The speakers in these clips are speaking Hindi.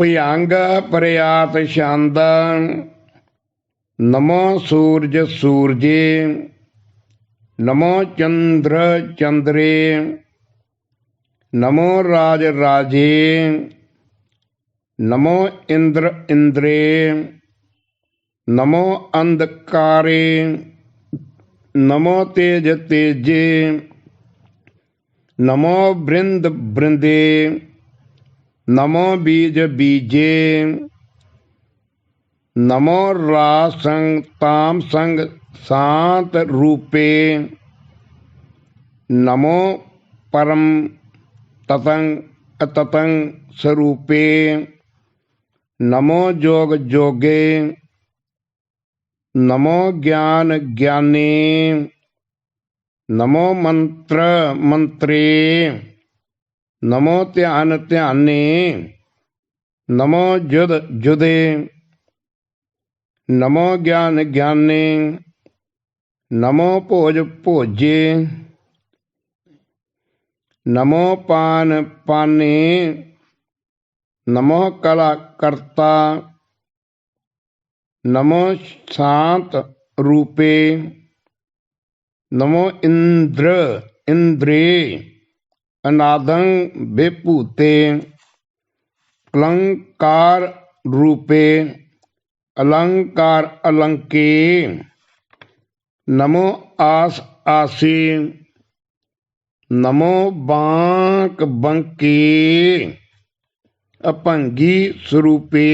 ਭਯੰਗ ਪ੍ਰਿਆਤ ਛੰਦ, ਨਮੋ ਸੂਰਜ ਸੂਰਜੇ, ਨਮੋ ਚੰਦਰ ਚੰਦਰੇ, ਨਮੋ ਰਾਜ ਰਾਜੇ, ਨਮੋ ਇੰਦਰ ਇੰਦਰੇ, ਨਮੋ ਅੰਧਕਾਰੇ, ਨਮੋ ਤੇਜ ਤੇਜੇ, ਨਮੋ ਬ੍ਰਿੰਦ ਬ੍ਰਿੰਦੇ नमो बीज बीजे। नमो रासंग ताम संग शांत रूपे। नमो परम ततंग अततंग स्वरूपे। नमो जोग जोगे। नमो ज्ञान ज्ञाने। नमो मंत्र मंत्रे। नमो ध्यान ध्याने नमो जुद, जुदे। नमो ज्ञान ज्ञाने नमो भोज भोजे नमो पान पाने नमो कला करता। नमो शांत रूपे। नमो इंद्र इंद्रे अनादं विपूते अलंकार रूपे अलंकार अलंके नमो आस आसी नमो बांक बंके अपंगी स्वरूपे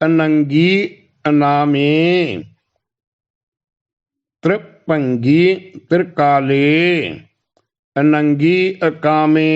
अनंगी अनामे त्रिपंगी त्रिकाले ਨੰਗੀ ਅਕਾਮੇ।